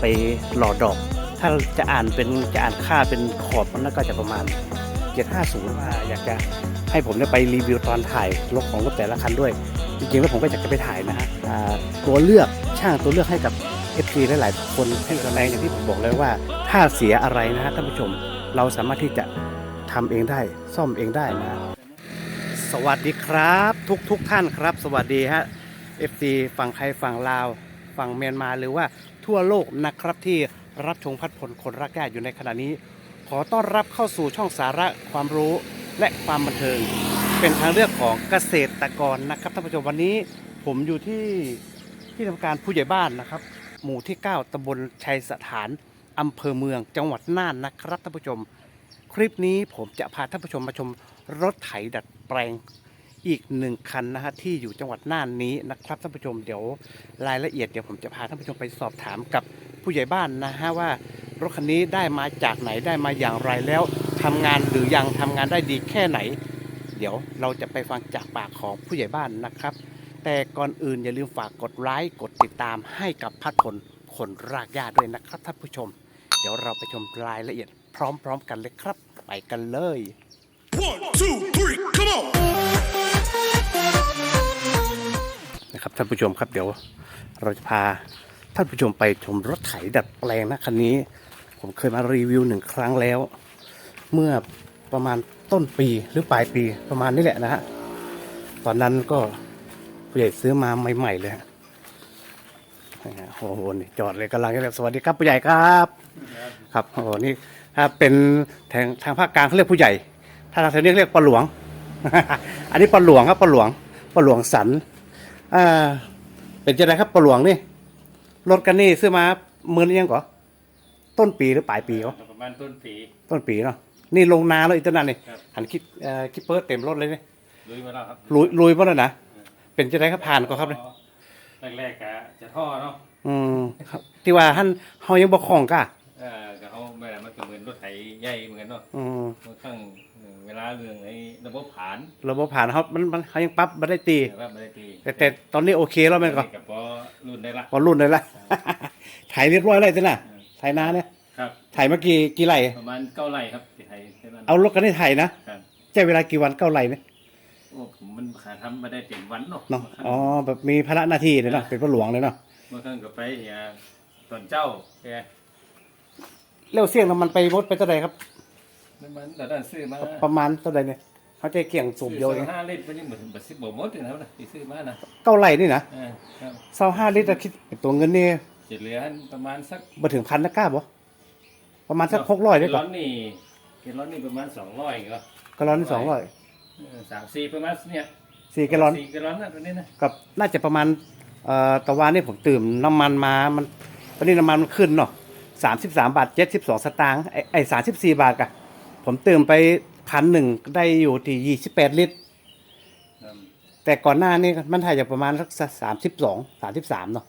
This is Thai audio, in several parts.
ไปหล่อดอก ถ้าจะอ่านเป็นจะอ่านค่าเป็นขอบมันก็จะประมาณ 750ว่าอยากจะให้ผมเนี่ยไปรีวิวตอนถ่ายรถของรถแต่ละคันด้วย จริงๆแล้วผมก็อยากจะไปถ่ายนะฮะตัวเลือกช่างตัวเลือกให้กับ FP หลายๆคนให้กำลังอย่างที่ผมบอกเลยว่า ถ้าเสียอะไรนะฮะท่านผู้ชมเราสามารถที่จะทำเองได้ซ่อมเองได้นะสวัสดีครับทุกทุกท่านครับ สวัสดีฮะ FP ฝั่งไทยฝั่งลาวฝั่งเมียนมาหรือว่า ทั่วโลกนะครับที่รับชมพัดพลคนรักญาติอยู่ในขณะนี้ ขอต้อนรับเข้าสู่ช่องสาระความรู้และความบันเทิง เป็นทางเลือกของเกษตรกรนะครับท่านผู้ชมวันนี้ผมอยู่ที่ที่ทำการผู้ใหญ่บ้านนะครับ หมู่ที่ 9ตำบลชัยสถานอำเภอเมืองจังหวัดน่านนะครับท่านผู้ชม คลิปนี้ผมจะพาท่านผู้ชมมาชมรถไถดัดแปลง อีกหนึ่งคันนะฮะที่อยู่จังหวัดน่านนี้นะครับท่านผู้ชมเดี๋ยวรายละเอียดเดี๋ยวผมจะพาท่านผู้ชมไปสอบถามกับผู้ใหญ่บ้านนะฮะว่ารถคันนี้ได้มาจากไหนได้มาอย่างไรแล้วทำงานหรือยังทำงานได้ดีแค่ไหน เดี๋ยวเราจะไปฟังจากปากของผู้ใหญ่บ้านนะครับ แต่ก่อนอื่นอย่าลืมฝากกดไลค์กดติดตามให้กับพัดพลคนรากหญ้าด้วยนะครับท่านผู้ชม เดี๋ยวเราไปชมรายละเอียดพร้อมๆกันเลยครับ ไปกันเลย One, two, three, come on! นะครับท่านผู้ชมครับเดี๋ยวเราจะพาท่านผู้ชมไปชมรถไถดัดแปลงนะคันนี้ ผมเคยมารีวิวหนึ่งครั้งแล้ว เมื่อประมาณต้นปีหรือปลายปีประมาณนี้แหละนะฮะตอนนั้นก็ผู้ใหญ่ซื้อมาใหม่ๆเลยฮะโอ้โหนี่จอดเลยกำลังจะแบบสวัสดีครับผู้ใหญ่ครับ ครับโอ้โหนี่ถ้าเป็นทางทางภาคกลางเขาเรียกผู้ใหญ่ ถ้าทางเทนี้เรียกปลาหลวง อันนี้ปลาหลวงครับปลาหลวงปลาหลวงสันอ่าเป็นจะไดครับปลาหลวงนี่รถกันนี่ซื้อมาเมื่อนี้ยังก่อต้นปีหรือปลายปีก็ประมาณต้นปีต้นปีเนาะนี่ลงนาแล้วอีกตั้งนานนี่ครับหันคิดเอ่อคิดเปิดเต็มรถเลยนี่ลุยมาแล้วครับลุยลุยมาแล้วนะเป็นจะไดครับผ่านก็ครับเนี่ยแรกๆกะจะท่อเนาะอืมครับที่ว่าท่านเฮายังบ่คล่องกะเออกับ เขาไม่ได้มันก็เหมือนรถไถใหญ่เหมือนกันเนาะอืมมันตั้งเออเวลาเรื่องไอ้ระบบผ่านระบบผ่านเขามันมันเขายังปรับบ่ได้ตี แต่ว่าไม่ได้ตีแต่แต่ตอนนี้โอเคแล้วแม่นก็กับพอรุ่นได้ละ พอรุ่นเลยละ ถ่ายเรียบร้อยเลยจ้ะน่ะถ่ายนาเนี่ยครับ ถ่ายเมื่อกี่กี่ไร่ประมาณเก้าไร่ครับที่ไทยแค่นั้นเอารถกันได้ถ่ายนะครับใช้เวลากี่วันเก้าไร่เนี่ยโอ้ผมมันขาทำไม่ได้เต็มวันเนาะเนาะอ๋อแบบมีภาระหน้าที่เลยเนาะเป็นพระหลวงเลยเนาะเมื่อครั้งก็ไปเฮียตอนเจ้าแก เร็วเสี่ยงน้ำมันไปหมดไปเท่าไหร่ครับ น้ำมันแต่ด้านซื้อมาประมาณเท่าไหร่เนี่ยเขาจะเกี่ยงสูบเดียวเอซื้องห้าลิตรมันยังเหมือนแบบสิบบ่หมดเลยนะครับนะที่ซื้อมานะเก้าไร่นี่นะอ่าครับเศร้าห้าลิตรอะคิดเป็นตัวเงินนี่จะเหลือประมาณสักมาถึงพันนะกล้าบ่ประมาณสักหกร้อยได้เกก่ร้ออนนนี่เกลอนนี่ประมาณสองร้อยก็กะลอนสองร้อยเออสามสี่ประมาณเนี่ยสี่กะลอนสี่เกลอนนะตัวนี้นะกับน่าจะประมาณเอ่อตะวันนี่ผมตื่มน้ำมันมามันตอนนี้น้ำมันมันขึ้นเนาะ สามสิบสามบาทเจ็ดสิบสองสตางค์ไอ้ไอ้สามสิบสี่บาทกะผมตื่มไปพันหนึ่งได้อยู่ที่ยี่สิบแปดลิตรครับแต่ก่อนหน้านี่มันถ่ายจะประมาณสักสามสิบสองสามสิบสามเนาะ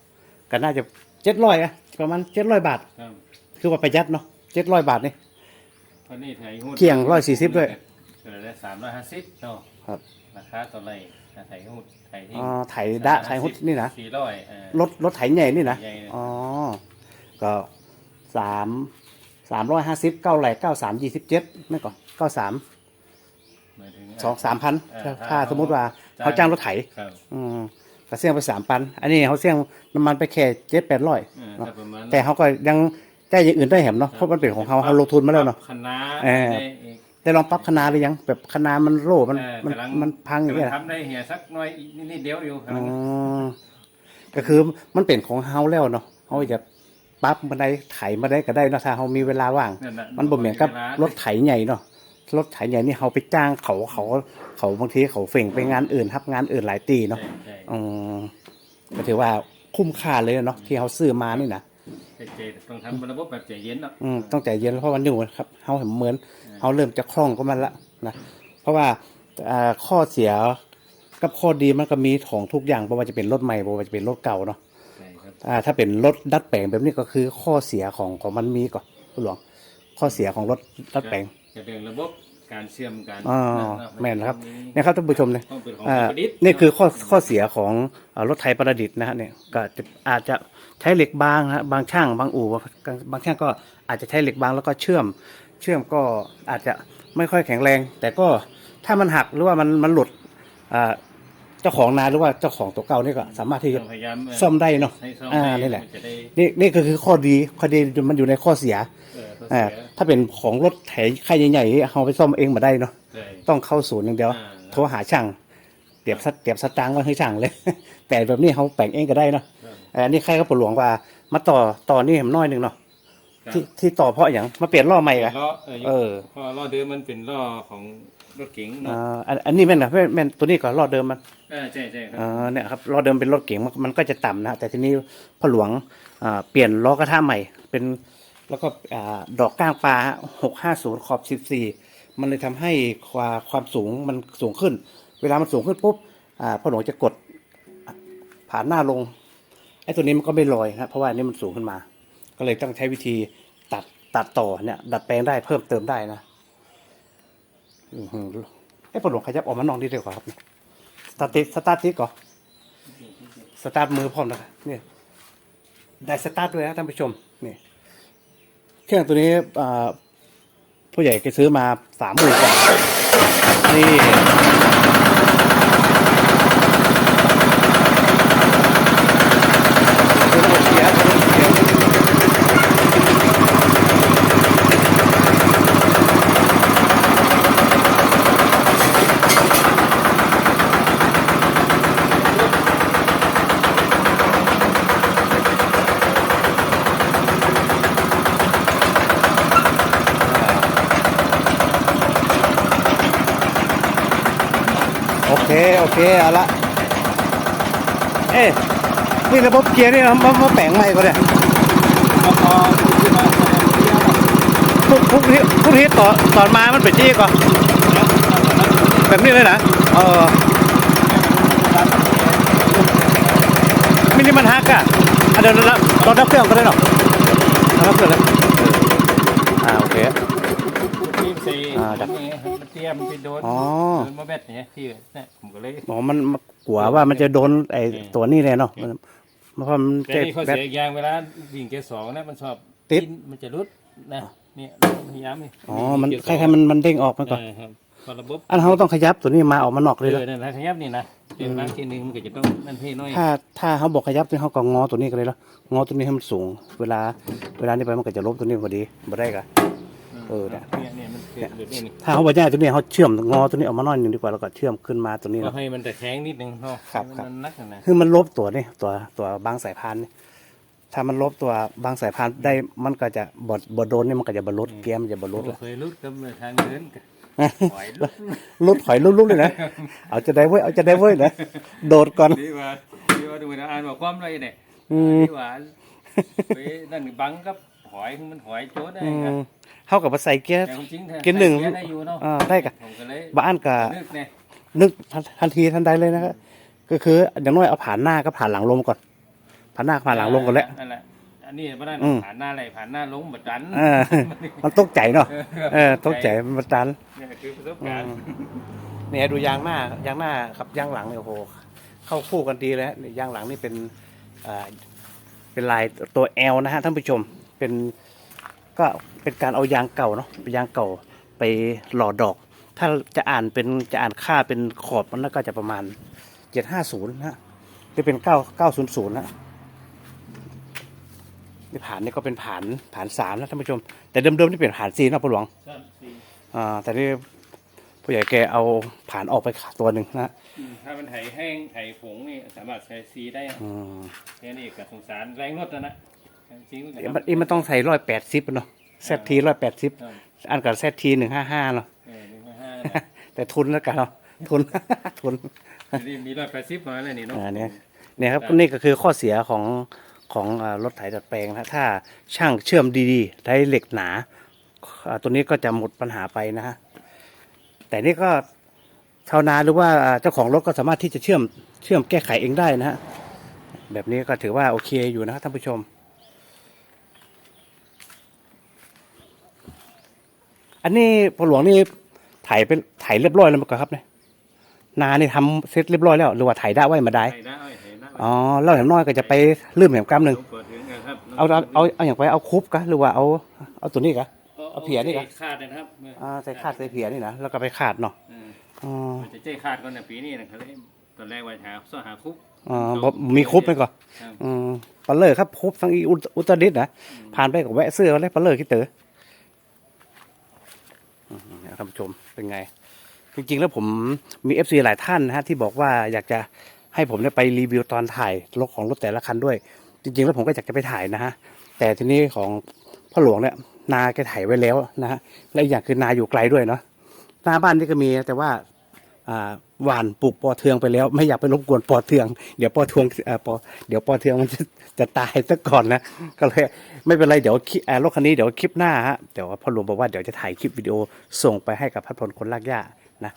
ก็น่าจะเจ็ดร้อยอะประมาณเจ็ดร้อยบาทครับคือว่าประหยัดเนาะเจ็ดร้อยบาทนี่เพราะนี่ไทยหุ้นเกี่ยง140ด้วยเออได้สามร้อยห้าสิบเนาะครับราคาต่อไรไทยหุ้นไทยที่อ๋อไถดะไถฮุดนี่นะสี่ร้อยเออรถรถไถใหญ่นี่นะใหญ่เลยอ๋อก็ สามสามร้อยห้าสิบเก้าไหลเก้าสามยี่สิบเจ็ดไม่ก่อนเก้าสามหมายถึงสองสามพันเออถ้าสมมติว่าเขาจ้างรถไถครับอืมก็เสี่ยงไปสามพันอันนี้เขาเสี่ยงน้ำมันไปแค่เจ็ดแปดร้อยเออเนาะถ้าประมาณแต่เขาก็ยังได้อย่างอื่นได้แหมเนาะเพราะมันเป็นของเขาเขาลงทุนมาแล้วเนาะคณะเออได้อีกได้ลองปรับคณะหรือยังแบบคณะมันโล่มันเออมันกำลังมันพังอย่างเงี้ยกำลัทำได้เหียสักหน้อยอีกนิดเดียวอยู่กำอ๋ลัองก็คือมันเป็นของเฮาแล้วเนาะเฮาจะ ปรั๊บมาได้ไถมาได้ก็ได้เนาะถ้าเฮามีเวลาว่าง นั่นน่ะมันบ่เหมือนกับเวลา รถไถใหญ่เนาะรถไถใหญ่นี่เฮาไปจ้างเขาเขาเขาบางทีเขาเฝ่งไปงานอื่นทับงานอื่นหลายตีเนาะใช่ใช่อืมก็ถือว่าคุ้มค่าเลยเนาะที่เฮาซื้อมานี่นะใจต้องทำระบบแบบใจเย็นเนาะอืมต้องใจเย็นเพราะวันอยู่ครับเฮาเห็นเหมือนเฮาเริ่มจะคล่องก็มันละนะเพราะว่าอ่าข้อเสียกับข้อดีมันก็มีของทุกอย่างไม่ว่าจะเป็นรถใหม่ไม่ว่าจะเป็นรถเก่าเนาะใช่ครับอ่า ถ้าเป็นรถดัดแปลงแบบนี้ก็คือข้อเสียของของมันมีก่อนคุณหลวงข้อเสียของรถดัดแปลงจะเรื่องระบบกการเชื่อมการอ๋อนะแม่นครับมีเนี่ยครับท่านผู้ชมเนี่ยต้องเป็นของอ่าประดิษฐ์นี่คือข้อข้อเสียของเอ่อรถไถประดิษฐ์นะฮะเนี่ยก็จะอาจจะใช้เหล็กบางนะฮะบางช่างบางอู่บางช่างก็อาจจะใช้เหล็กบางแล้วก็เชื่อม เชื่อมก็อาจจะไม่ค่อยแข็งแรง แต่ก็ถ้ามันหักหรือว่ามันมันหลุดอ่า เจ้าของนาหรือว่าเจ้าของตัวเก่านี่ก็สามารถที่จะต้องพยายามเซ่อมได้เนาะให้ซ่อมอ่าให้นี่แหละ มันจะได้นี่นี่ก็คือข้อดีข้อดีมันอยู่ในข้อเสียเออตัวอ่าเสียถ้าเป็นของรถไถค่ายใหญ่ๆเอาไปซ่อมเองมาได้เนาะใช่ต้องเข้าศูนย์อย่างเดียวอ่า โทรหาช่างเตียบสเตียบสตางค์ก็ให้ช่างเลยแปลงแบบนี้เขาแปลงเองก็ได้เนาะครับเอออันนี้ใครก็ปวดหลวงว่ามาต่อต่อนี่มันน้อยหนึ่งเนาะครับที่ที่ต่อเพราะอย่างมาเปลี่ยนล้อใหม่กันล้อเออเออเพราะล้อเดิมมันเป็นล้อของ รถเก๋งเนาะอ่าอันอันนี้แม่นนะแม่นแม่นตัวนี้ก็ล้อเดิมมันเออใช่ใช่ครับอ่าเนี่ยครับล้อเดิมเป็นรถเก๋งมันมันก็จะต่ำนะแต่ทีนี้พ่อหลวงอ่าเปลี่ยนล้อกระทะใหม่ เป็นแล้วก็อ่าดอกก้างปลาหกห้าศูนย์ขอบสิบสี่มันเลยทำให้ความความสูงมันสูงขึ้น เวลามันสูงขึ้นปุ๊บอ่าพ่อหลวงจะกดผ่านหน้าลงไอ้ตัวนี้มันก็ไม่ลอยนะเพราะว่าอันนี้มันสูงขึ้นมา ก็เลยต้องใช้วิธีตัดตัดต่อเนี่ยดัดแปลงได้เพิ่มเติมได้นะ อื้อหือไอ้พ่อหลวงขยับออกมานองดีเดียวกว่าครับสตาร์ทติสตาร์ททิก่อนสตาร์ทมือพร้อมนะครับเนี่ยได้สตาร์ทด้วยนะท่านผู้ชมนี่เครื่องตัวนี้ผู้ใหญ่ก็ซื้อมาสามหมื่นกว่านี่ระบบเสียเป็นระบบเสียโอเค โอเค เอาละ เอ๊ะนี่ระบบเกียร์นี่มามาแปลงใหม่ก็ได้แล้วพอขึ้นมาพอทุกทุกที่ทุกที่ต่อตอนมามันเป็นที่ก่อนแบบนี้เลยนะเออมินิมันฮักอะอะเดี๋ยวเราเราดับเครื่องก็ได้หรอเราดับเครื่องเลยอ่าโอเคทีมสี่อ่าดับนี่มันเตรียมไปโดนอ๋อโดนมาแบตเนี่ยที่เนี่ยผมก็เลยอ๋อมันมัน กลัวว่ามันจะโดนไอ้เออตัวนี้เลยเนาะมันเพราะมันแต่จะนี่ข้อแบเสีบยอีกอย่างเวลาวิ่งเกียร์สองนะมันชอบติด กินมันจะรุดนะเนี่ยพยายามนี่อ๋อ มันเกียร์คสองล้ายๆมันมันเด้งออกมาก่อนเออครับพอระบบอันเขาต้องขยับตัวนี้มาออกมานอกเอเลยอนะนั่นแหละขยับนี่นะเกียร์มาทีนึงมันก็จะต้องนั่นเท่น้อยถ้าถ้าเขาบอกขยับตัวนี้เขาก็งอตัวนี้กันเลยแล้วงอตัวนี้ให้มันสูง เวลา เวลานี้ไปมันก็จะลบตัวนี้พอดีบ่ได้กะ เออเนี่ยเนี่ยเนี่ยมันเกิดแบบนี้นี่ถ้าเขาบอกย่าตัวนี้เขาเชื่อมงอตัวนี้ออกมาหน่อยหนึ่งดีกว่าแล้วก็เชื่อมขึ้นมาตัวนี้ก็แล้วให้มันแต่แข็งนิดนึงเนาะครับให้ครับ มันนักนะคือมันลบตัวนี่ตัวตัวบางสายพานนี่ถ้ามันลบตัวบางสายพานได้มันก็จะบดบดโดนนี่มันก็จะบรรลุเกียร์มันจะบรรลุผมเลยเคยรุดกับทางเดินกันไหวรุดลุดถอยลุดลุดเลยนะ เอาจะได้เว้ย เอาจะได้เว้ยนะ โดดก่อน ดีว่าดีว่าดูมันอ่านว่าความอะไรเนี่ยอืม ดีว่าไปนั่นบังกับ หอยมันหอยโจ้ได้อืครับมเข้ากับมาใส่เกียร์ แต่ความจริงแท้เกียร์หนึ่งใส่ได้อยู่เนาะอ่าได้กะ ผมก็เลยบ้านกับนึกเนี่ยนึกทันทันทีทันใดเลยนะครับก็คืออย่างน้อยเอาผ่านหน้าก็ผ่านหลังลมก่อน ผ่านหน้าก็ผ่านหลังลมก่อนแหล้วนั่นแหละอันนี้บ้านอืม ผ่านหน้าอะไรผ่านหน้าลงบัดดันเออมันตกใจเนาะเออตกใจมันมาตัน เนี่ยคือประสบการณ์เนี่ยดูยางหน้ายางหน้ากับยางหลังเนี่ยโอ้โหเข้าคู่กันดีเลยฮะเนี่ยยางหลังนี่เป็นอ่าเป็นลายตัวแอลนะฮะท่านผู้ชม เป็นก็เป็นการเอายางเก่าเนาะเป็นยางเก่าไปหล่อดอก ถ้าจะอ่านเป็นจะอ่านค่าเป็นขอบมันก็จะประมาณเจ็ดห้าศูนย์นะหรือเป็นเก้าเก้าศูนย์ศูนย์นะนี่ผ่านนี่ก็เป็นผ่านผ่านสามนะท่านผู้ชม แต่เดิมๆนี่เป็นผ่านสี่นะพ่อหลวงครับสี่อ่าแต่นี่ผู้ใหญ่แกเอาผ่านออกไปตัวหนึ่งนะอืมถ้ามันไถแห้งไถผงนี่สามารถใช้ซีได้อะอืมแค่นี้ก็สงสารแรงรถนะนะจริงๆ เดี๋ยวมันอีมันต้องใส่ร้อยแปดสิบเนาะแซทีร้อยแปดสิบครับอันกับแซทีหนึ่งห้าห้าเนาะเออหนึ่งห้าแต่ทุนแล้วกันเนาะทุน ทุนนี่มีร้อยแปดสิบมาแล้วนี่เนาะ อ่าเนี่ยเนี่ยครับนี่ก็คือข้อเสียของของอ่ารถไถดัดแปลงนะถ้าช่างเชื่อมดีๆใช้เหล็กหนาอ่าตัวนี้ก็จะหมดปัญหาไปนะฮะแต่นี่ก็ชาวนาหรือว่าอ่าเจ้าของรถก็สามารถที่จะเชื่อมเชื่อมแก้ไขเองได้นะฮะแบบนี้ก็ถือว่าโอเคอยู่นะครับท่านผู้ชม อันนี้พอหลวงนี่ไถถ่ายเป็นถ่ายเรียบร้อยแล้วมั้งครับเนี่ยนานี่ทำเสร็จเรียบร้อยแล้วหรือว่าถ่ายได้ไว้มาได้ไทยได้เห็นนะอ๋อแล้วอย่างน้อยก็จะไปลืมแหมกำหนึ่งเปิดถึงนะครับเอาเอาเอาเอาอย่างไปเอาคุบกะหรือว่าเอาเอาตัวนี้กะ เอาเพียนี่เหรอ ขาดเลยนะครับอ่าใส่ขาดใส่เพียนี่นะแล้วก็ไปขาดเนาะเอออ๋อมันจะเจ๊ขาดก่อนนะปีนี้นะครับตอนแรกว่าหาซ่อหาคุกอ๋อบ่มีคุบไหมก่อนครับอืมปลาเลอร์ครับคุบทั้งอีอุตอุตรดิตถ์นะผ่านไปกับแวะเสื้อเลยปลาเลอร์คิดเต๋ออืมเท่านผู้ชมเป็นไง จริงๆแล้วผมมีเอฟซีหลายท่านนะฮะที่บอกว่าอยากจะให้ผมเนี่ยไปรีวิวตอนถ่ายรถของรถแต่ละคันด้วย จริง ๆ แล้วผมก็อยากจะไปถ่ายนะฮะแต่ทีนี้ของพ่อหลวงเนี่ยนาแกถ่ายไว้แล้วนะฮะและอีกอย่างคือนาอยู่ไกลด้วยเนาะหน้าบ้านนี่ก็มีแต่ว่า หวานปลูกปอเทืองไปแล้ว ไม่อยากไปรบกวนปอเทือง เดี๋ยวปอเทืองเอ่อปอเดี๋ยวปอเทืองมันจะจะตายซะก่อนนะก็เลยไม่เป็นไรเดี๋ยวคลิปอ่ารถคันนี้เดี๋ยวคลิปหน้าฮะเดี๋ยวพ่อหลวงบอกว่าเดี๋ยวจะถ่ายคลิปวิดีโอส่งไปให้กับพัดพลคนลากหญ้านะ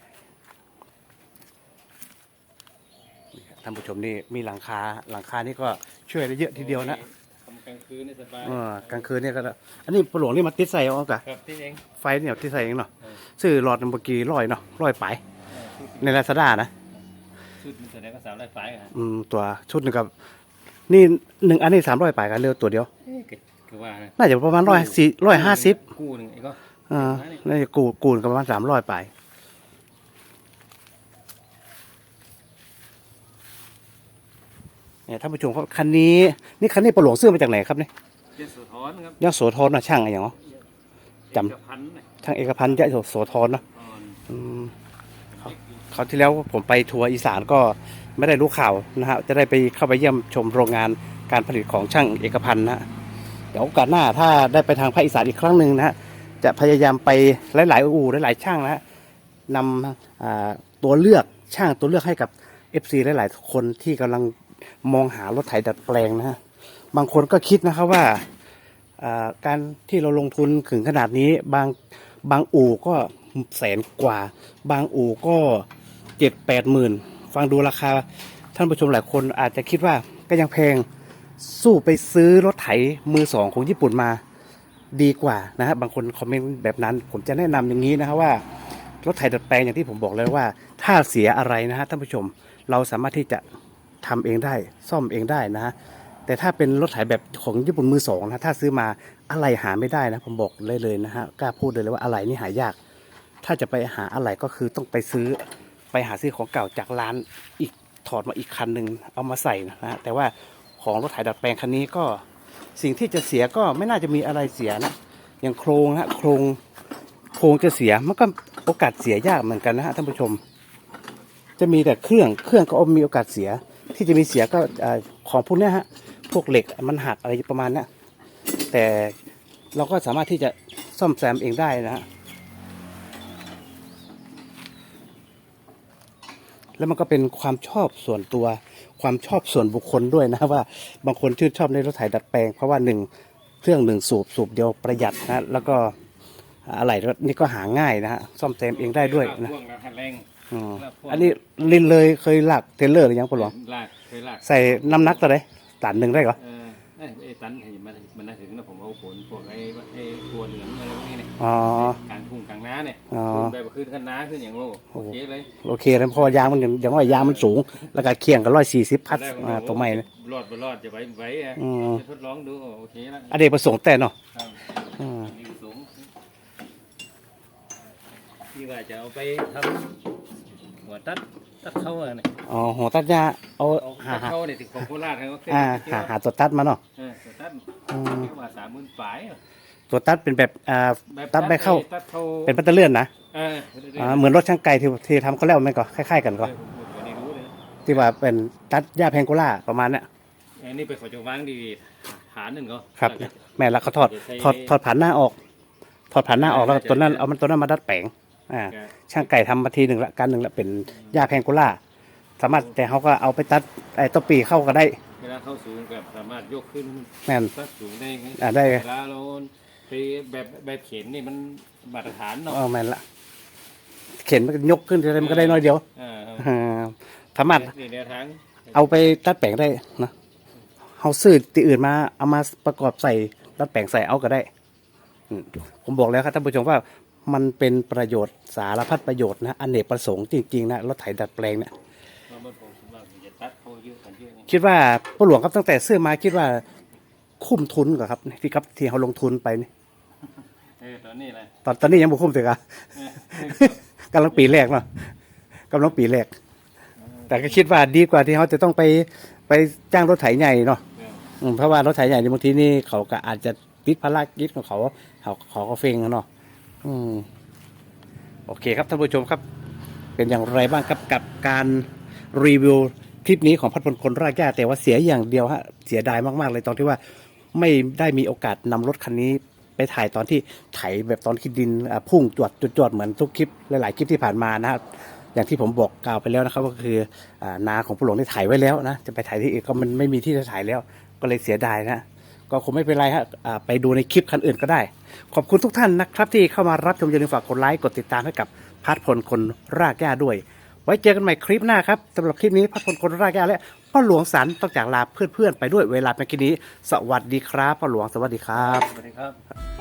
นี่ครับท่านผู้ชมนี่มีหลังคาหลังคานี่ก็ช่วยได้เยอะทีเดียวนะทำกลางคืนนี่สบายเออกลางคืนเนี่ยก็ได้อันนี้พ่อหลวงนี่มาติดใส่เอากะครับที่เองไฟเนี่ยที่ใส่เองเนาะเออซื้อหลอดเมื่อกี้ร้อยเนาะร้อยไปเออชุด ในลาซาด้านะ ชุดมันแสดงก็สามไร่ฝ่ายครับอืม ตัวชุดหนึ่งกับนี่หนึ่งอันนี้สามร้อยปลายกันเร็วตัวเดียว เอ๊ะก็คือว่านะน่าจะประมาณร้อยสี่ร้อยห้าสิบกู้หนึ่งไอ้ก็อ่าน่าจะกูกูนกับประมาณสามร้อยปลายเนี่ยท่านผู้ชมครับคันนี้ นี่คันนี้ปลาหลวงซื้อมาจากไหนครับเนี่ยเจ็ดสุทอนครับยโสธรนะช่างอะไรอย่างเนาะ จำ เอกพันธ์น่ะช่างเอกพันธ์ยโสธรเนาะอ่อนอืม เขาวที่แล้วผมไปทัวร์อีสานก็ไม่ได้รู้ข่าวนะฮะจะได้ไปเข้าไปเยี่ยมชมโรงงานการผลิตของช่างเอกพันธ์นะเดี๋ยวโอกาสหน้าถ้าได้ไปทางภาคอีสานอีกครั้งหนึ่งนะฮะจะพยายามไปหลาย ๆ อู่หลาย ๆ ช่างนะฮะนำตัวเลือกช่างตัวเลือกให้กับ FC หลาย ๆ คนที่กำลังมองหารถไถดัดแปลงนะฮะบางคนก็คิดนะครับว่าการที่เราลงทุนถึงขนาดนี้บางบางอู่ก็แสนกว่า บางอู่ก็ เจ็ดแปดหมื่นฟังดูราคาท่านผู้ชมหลายคนอาจจะคิดว่าก็ยังแพงสู้ไปซื้อรถไถมือสองของญี่ปุ่นมาดีกว่านะฮะบางคนคอมเมนต์แบบนั้น ผมจะแนะนำอย่างนี้นะฮะว่ารถไถดัดแปลงอย่างที่ผมบอกเลยว่า ถ้าเสียอะไรนะฮะท่านผู้ชมเราสามารถที่จะทำเองได้ซ่อมเองได้นะฮะแต่ถ้าเป็นรถไถแบบของญี่ปุ่นมือสองนะถ้าซื้อมาอะไรหาไม่ได้นะ ผมบอกเลยเลยนะฮะกล้าพูดเลยเลยว่าอะไรนี่หายาก ถ้าจะไปหาอะไรก็คือต้องไปซื้อ ไปหาซื้อของเก่าจากร้านอีกถอดมาอีกคันหนึ่งเอามาใส่นะฮะแต่ว่าของรถไถดัดแปลงคันนี้ก็สิ่งที่จะเสียก็ไม่น่าจะมีอะไรเสียนะอย่างโครงนะฮะโครงโครงจะเสียมันก็โอกาสเสียยากเหมือนกันนะฮะท่านผู้ชม จะมีแต่เครื่องเครื่องก็มีโอกาสเสีย ที่จะมีเสียก็ของพวกเนี้ยฮะพวกเหล็กมันหักอะไรประมาณนี้แต่เราก็สามารถที่จะซ่อมแซมเองได้นะฮะ แล้วมันก็เป็นความชอบส่วนตัวความชอบส่วนบุคคลด้วยนะว่าบางคนชื่นชอบในรถไถดัดแปลง เพราะว่าหนึ่งเครื่องหนึ่งสูบสูบเดียวประหยัดนะแล้วก็อะไรรถนี่ก็หาง่ายนะฮะซ่อมแซมเองได้ด้วยนะพ่วงราคาแรงอืมอันนี้ลินเลยเคยลากเทรลเลอร์หรือยังปะหลวงลากเคยลากใส่น้ำหนักตัวไหนตันหนึ่งได้เหรอเออ เอ้ยไอ้ตันเห็นมันมันน่าถึงนะผมเอาผลพวกไอ้ไอ้ตัวเหลืองอะไรพวกนี้เนี่ยอ๋อ กลางทุ่งกลางนาเนี่ยอ๋อ ขึ้นไปขึ้นขึ้นนาขึ้นอย่างโลกโอเคเลยโอเคแล้วเพราะว่ายางมันยังยังว่ายางมันสูง แล้วก็เคียงกันร้อยสี่สิบพัดอ่าตัวใหม่นะ รอดบ่รอดจะไว้ไว้อะอืม จะทดลองดูโอเคแล้วอเนกประสงค์แต่เนาะครับอืมนี่สูงที่ว่าจะเอาไปทำหัวตัด ตัดเข้าอะเนี่ยอ๋อหัวตัดหญ้าเอาเอาหาตัดหาเข้าเนี่ยถึงของโคราชเขาก็เคยอ่าไปเที่หายวหาตัวตัดมาเนาะเออหัวตัดอืมที่ว่าสามหมื่นปลายอะตัวตัดเป็นแบบอ่าแบบตัดไม่เข้า ตัดเข้าเป็นปัตเตอร์เลื่อนนะเอออ่าเหมือนรถช่างไก่ที่ที่ทำเขาแล้วไหมก็คล้าย ๆ กันก็เออผมไม่รู้เลยที่ว่าเป็นตัดหญ้าแพงโกล่าประมาณเนี้ยอันนี้ไปขอจะวางดีฐานหนึ่งก็ครับ แม่แล้วเขาถอดถอดถอดผ่านหน้าออก ถอดผ่านหน้าออกแล้วตัวนั้นเอามันตัวนั้นมาดัดแปลง อ่าช่างไก่ทำมาทีหนึ่งละการหนึ่งละเป็นหญ้าแพงโกล่า สามารถแต่เขาก็เอาไปตัดไอ้ตัวปีเข้าก็ได้ เวลาเข้าสูงแบบสามารถยกขึ้นแม่นตัดสูงได้ไงอ่าได้ เวลาเราไปแบบแบบเข็นนี่มันมาตรฐานเนาะเออแม่นละเข็นมันก็ยกขึ้นอะไรมันก็ได้น้อยเดียวอ่าอ่าสามารถนี่แนวทางเอาไปดัดแปลงได้นะเขาซื้อที่อื่นมาเอามาประกอบใส่ดัดแปลงใส่เอาก็ได้อืมผมบอกแล้วครับท่านผู้ชมว่า มันเป็นประโยชน์สารพัดประโยชน์นะอเนกประสงค์จริงๆนะรถไถดัดแปลงเนี่ยคิดว่ามันจะตัดเขาเยคิดว่าพ่อหลวงครับตั้งแต่ซื้อมาคิดว่าคุ้มทุนกว่าครับที่ครับที่เขาลงทุนไปนี่ตอนนี้แหละตอนตอนนี้ยังบ่คุ้มถึงอะกำลังปีแรกเนาะกำลังปีแรก แต่ก็คิดว่าดีกว่าที่เขาจะต้องไปไปจ้างรถไถใหญ่เนาะเอออืมเพราะว่ารถไถใหญ่ในบางทีนี่เขาก็อาจจะติดภารกิจของเขาเขาเขาก็เฟงเนาะ อืมโอเคครับท่านผู้ชมครับ เป็นอย่างไรบ้างครับกับการรีวิวคลิปนี้ของพัดพลคนรากหญ้าแต่ว่าเสียอย่างเดียวฮะเสียดายมากๆเลยตอนที่ว่าไม่ได้มีโอกาสนำรถคันนี้ไปถ่ายตอนที่ไถแบบตอนที่ดินอะพุ่งจวดจวดเหมือนทุกคลิปหลายๆคลิปที่ผ่านมานะครับอย่างที่ผมบอกกล่าวไปแล้วนะครับก็คืออานาของผู้หลวงได้ถ่ายไว้แล้วนะจะไปถ่ายที่อื่นก็มันไม่มีที่จะถ่ายแล้วก็เลยเสียดายนะ ก็คงไม่เป็นไรฮะอ่าไปดูในคลิปคันอื่นก็ได้ ขอบคุณทุกท่านนะครับที่เข้ามารับชมอย่าลืมฝากกดไลค์กดติดตามให้กับพัดพลคนรากหญ้าด้วย ไว้เจอกันใหม่คลิปหน้าครับสำหรับคลิปนี้พัดพลคนรากหญ้าและพ่อหลวงสันต้องจากลาเพื่อนๆไปด้วยเวลาเป็นกี่นี้ สวัสดีครับพ่อหลวงสวัสดีครับ สวัสดีครับ